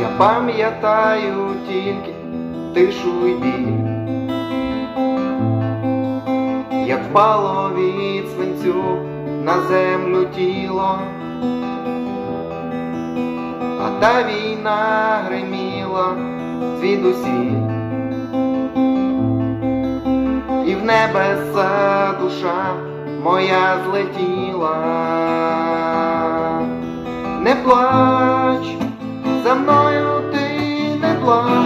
Я пам'ятаю тільки тишу й біль, як впало від свинцю на землю тіло, а та війна гриміла звідусіль, і в небеса душа моя злетіла. Не плач, за мною ти не плач,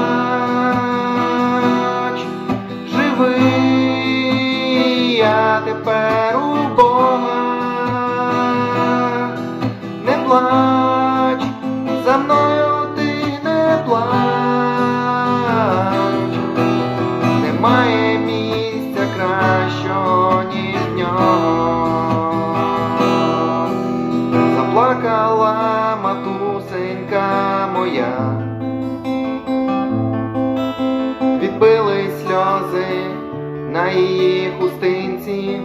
моя, відбили сльози на її хустинці,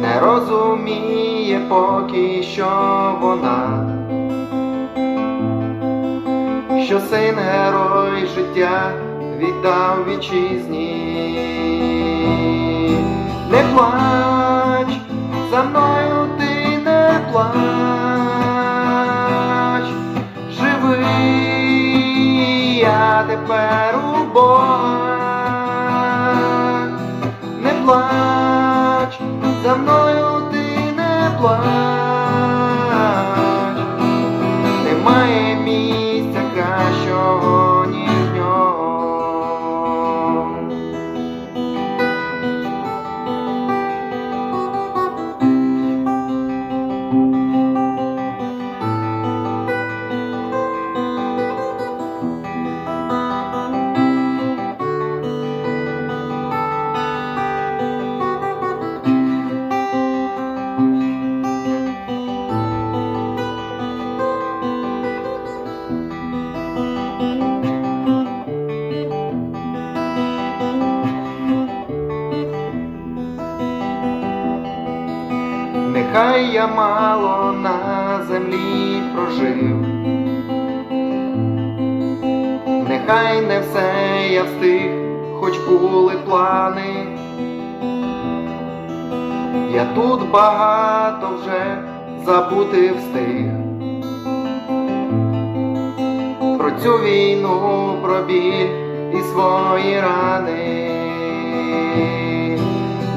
не розуміє поки що вона, що син герой життя віддав вітчизні. Не плач, за мною ти не плач, тепер у Бога, не плач, за мною ти не плач, Нехай я мало на землі прожив, нехай не все я встиг, хоч були плани. Я тут багато вже забути встиг. Про цю війну, про біль і свої рани.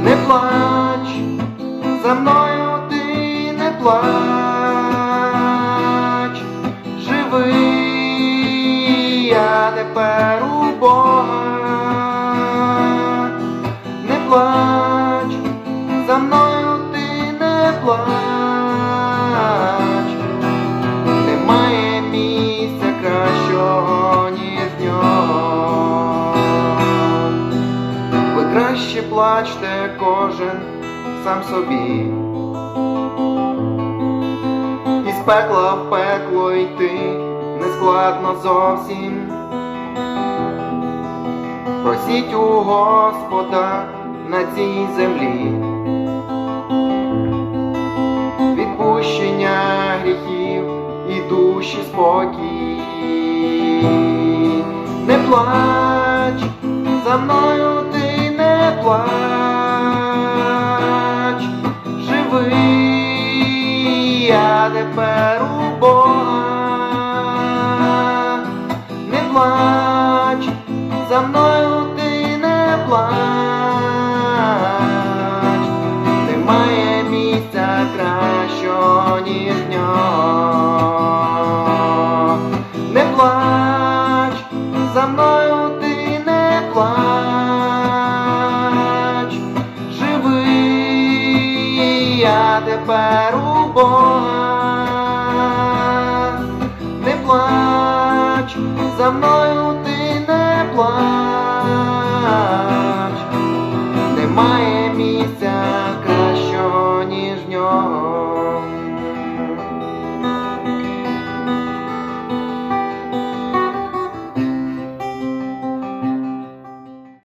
Не плач, за мною плач, живий я тепер у Бога, не плач, за мною ти не плач, немає місця кращого, ніж нього. Ви краще плачте кожен сам собі. Пекла в пекло йти не складно зовсім. Просіть у Господа на цій землі. Відпущення гріхів і душі спокій. Не плач, за мною ти не плач, тепер у Бога, не плач, за мною ти не плач, немає місця кращого, ніж нього. Не плач, за мною ти не плач, живий я тепер у Бога, за мною ти не плач,